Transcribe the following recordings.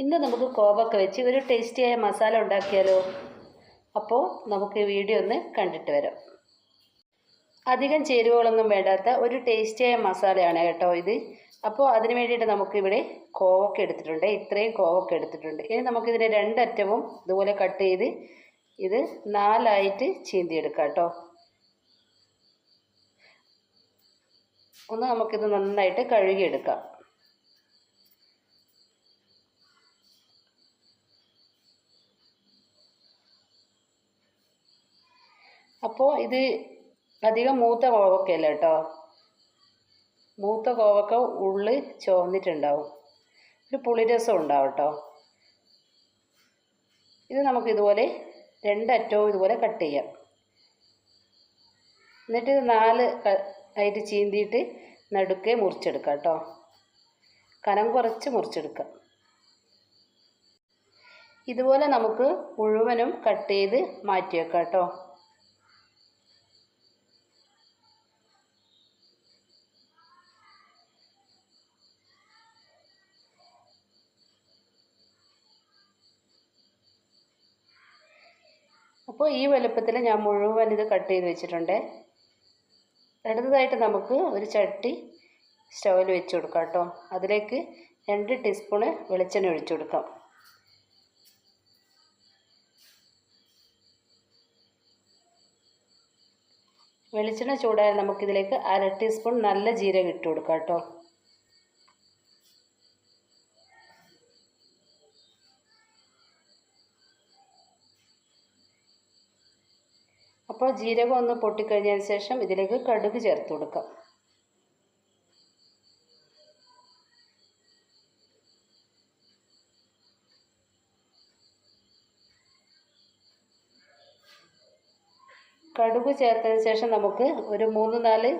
ഇന്ന് നമുക്ക് കോവക്ക വെച്ച് ഒരു ടേസ്റ്റിയായ മസാല ഉണ്ടാക്കിയാലോ? അപ്പോൾ നമുക്ക് വീഡിയോ ഒന്ന് കണ്ടിട്ട് വരാം. അധികം ചേരുവകളൊന്നും വേണ്ടാത്ത ഒരു ടേസ്റ്റിയായ മസാലയാണ് കേട്ടോ ഇത്. അപ്പോൾ അതിന് വേണ്ടിയിട്ട് നമുക്കിവിടെ കോവക്ക എടുത്തിട്ടുണ്ട്. ഇത്രയും കോവക്ക എടുത്തിട്ടുണ്ട്. ഇനി നമുക്കിതിന്റെ രണ്ടറ്റവും ഇതുപോലെ കട്ട് ചെയ്ത് ഇത് നാലായിട്ട് ചീന്തിയെടുക്കാം കേട്ടോ. ഒന്ന് നമുക്കിത് നന്നായിട്ട് കഴുകിയെടുക്കാം. അപ്പോൾ ഇത് അധികം മൂത്ത കോവക്കയല്ല കേട്ടോ. മൂത്ത കോവക്ക ഉള്ളി ചുവന്നിട്ടുണ്ടാവും. ഒരു പുളിരസം ഉണ്ടാവും കേട്ടോ. ഇത് നമുക്ക് ഇതുപോലെ രണ്ടറ്റവും ഇതുപോലെ കട്ട് ചെയ്യാം. എന്നിട്ട് നാല് ആയിട്ട് ചീന്തിയിട്ട് നടുക്കെ മുറിച്ചെടുക്കാം കേട്ടോ. കനം കുറച്ച് മുറിച്ചെടുക്കാം. ഇതുപോലെ നമുക്ക് മുഴുവനും കട്ട് ചെയ്ത് മാറ്റി വെക്കാം കേട്ടോ. അപ്പോൾ ഈ വലുപ്പത്തിൽ ഞാൻ മുഴുവൻ ഇത് കട്ട് ചെയ്ത് വെച്ചിട്ടുണ്ട്. അടുത്തതായിട്ട് നമുക്ക് ഒരു ചട്ടി സ്റ്റൗവിൽ വെച്ച് കൊടുക്കാം കേട്ടോ. അതിലേക്ക് രണ്ട് ടീസ്പൂണ് വെളിച്ചെണ്ണ ഒഴിച്ചു കൊടുക്കാം. വെളിച്ചെണ്ണ ചൂടായാൽ നമുക്കിതിലേക്ക് അര ടീസ്പൂൺ നല്ല ജീരകം ഇട്ട് കൊടുക്കാം കേട്ടോ. അപ്പോൾ ജീരകം ഒന്ന് പൊട്ടിക്കഴിഞ്ഞതിന് ശേഷം ഇതിലേക്ക് കടുക് ചേർത്ത് കൊടുക്കാം. കടുക് ചേർത്തതിന് ശേഷം നമുക്ക് ഒരു മൂന്ന് നാല്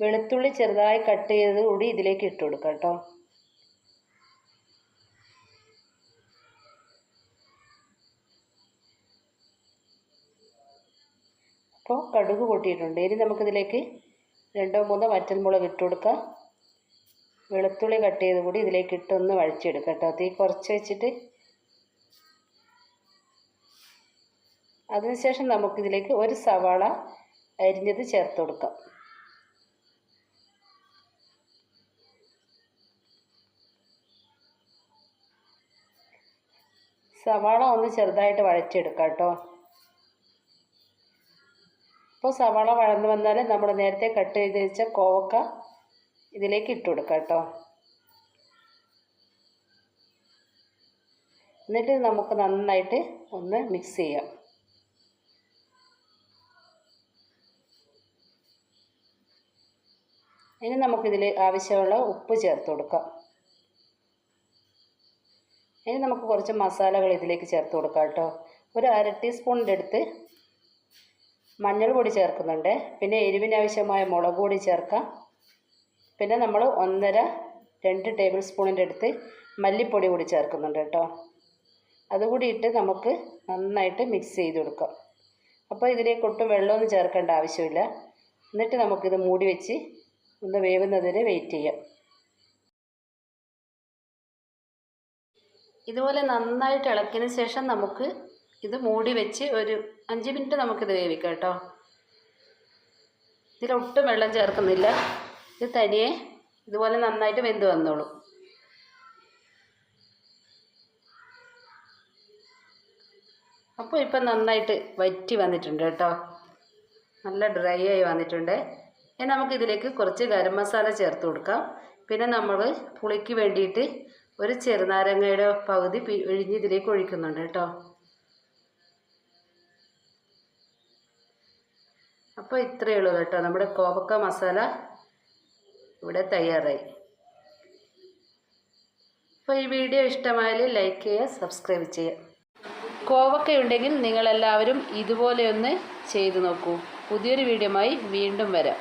വെളുത്തുള്ളി ചെറുതായി കട്ട് ചെയ്തത് കൂടി ഇതിലേക്ക് ഇട്ട് കൊടുക്കാം കേട്ടോ. അപ്പോൾ കടുക് പൊട്ടിയിട്ടുണ്ട് ഇനി നമുക്കിതിലേക്ക് രണ്ടോ മൂന്നോ വറ്റൽമുളക് ഇട്ട് കൊടുക്കാം. വെളുത്തുള്ളി കട്ട് ചെയ്ത് കൂടി ഇതിലേക്ക് ഇട്ട് ഒന്ന് വഴിച്ചെടുക്കാം കേട്ടോ. തീ കുറച്ച് വെച്ചിട്ട് അതിനുശേഷം നമുക്കിതിലേക്ക് ഒരു സവാള അരിഞ്ഞത് ചേർത്ത് കൊടുക്കാം. സവാള ഒന്ന് ചെറുതായിട്ട് വഴച്ചെടുക്കാം കേട്ടോ. ഇപ്പോൾ സവാള വഴന്ന് വന്നാൽ നമ്മൾ നേരത്തെ കട്ട് ചെയ്ത് വെച്ച കോവക്ക ഇതിലേക്ക് ഇട്ട് കൊടുക്കാം കേട്ടോ. എന്നിട്ട് നമുക്ക് നന്നായിട്ട് ഒന്ന് മിക്സ് ചെയ്യാം. ഇനി നമുക്കിതിൽ ആവശ്യമുള്ള ഉപ്പ് ചേർത്ത് കൊടുക്കാം. ഇനി നമുക്ക് കുറച്ച് മസാലകൾ ഇതിലേക്ക് ചേർത്ത് കൊടുക്കാം കേട്ടോ. ഒരു അര ടീസ്പൂണിന്റെ അടുത്ത് മഞ്ഞൾ പൊടി ചേർക്കുന്നുണ്ട്. പിന്നെ എരിവിനാവശ്യമായ മുളക് പൊടി ചേർക്കാം. പിന്നെ നമ്മൾ ഒന്നര രണ്ട് ടേബിൾ സ്പൂണിന്റെ അടുത്ത് മല്ലിപ്പൊടി കൂടി ചേർക്കുന്നുണ്ട് കേട്ടോ. അതുകൂടി ഇട്ട് നമുക്ക് നന്നായിട്ട് മിക്സ് ചെയ്ത് കൊടുക്കാം. അപ്പോൾ ഇതിലേക്ക് ഒട്ടും വെള്ളമൊന്നും ചേർക്കേണ്ട ആവശ്യമില്ല. എന്നിട്ട് നമുക്കിത് മൂടി വെച്ച് ഒന്ന് വേവുന്നതിന് വെയിറ്റ് ചെയ്യാം. ഇതുപോലെ നന്നായിട്ട് ഇളക്കിയതിന് ശേഷം നമുക്ക് ഇത് മൂടി വെച്ച് ഒരു അഞ്ച് മിനിറ്റ് നമുക്കിത് വേവിക്കാം കേട്ടോ. ഇതിലൊട്ടും വെള്ളം ചേർക്കുന്നില്ല. ഇത് തനിയെ ഇതുപോലെ നന്നായിട്ട് വെന്ത് വന്നോളൂ. അപ്പോൾ ഇപ്പം നന്നായിട്ട് വറ്റി വന്നിട്ടുണ്ട് കേട്ടോ. നല്ല ഡ്രൈ ആയി വന്നിട്ടുണ്ട്. ഇനി നമുക്ക് ഇതിലേക്ക് കുറച്ച് ഗരം മസാല ചേർത്ത് കൊടുക്കാം. പിന്നെ നമ്മൾ പുളിക്ക് വേണ്ടിയിട്ട് ഒരു ചെറുനാരങ്ങയുടെ പകുതി പിഴിഞ്ഞ് ഇതിലേക്ക് ഒഴിക്കുന്നുണ്ട് കേട്ടോ. അപ്പോൾ ഇത്രയേ ഉള്ളൂ കേട്ടോ. നമ്മുടെ കോവക്ക മസാല ഇവിടെ തയ്യാറായി. അപ്പോൾ ഈ വീഡിയോ ഇഷ്ടമായാൽ ലൈക്ക് ചെയ്യുക സബ്സ്ക്രൈബ് ചെയ്യുക. കോവക്ക ഉണ്ടെങ്കിൽ നിങ്ങളെല്ലാവരും ഇതുപോലെ ഒന്ന് ചെയ്തു നോക്കൂ. പുതിയൊരു വീഡിയോമായി വീണ്ടും വരാം.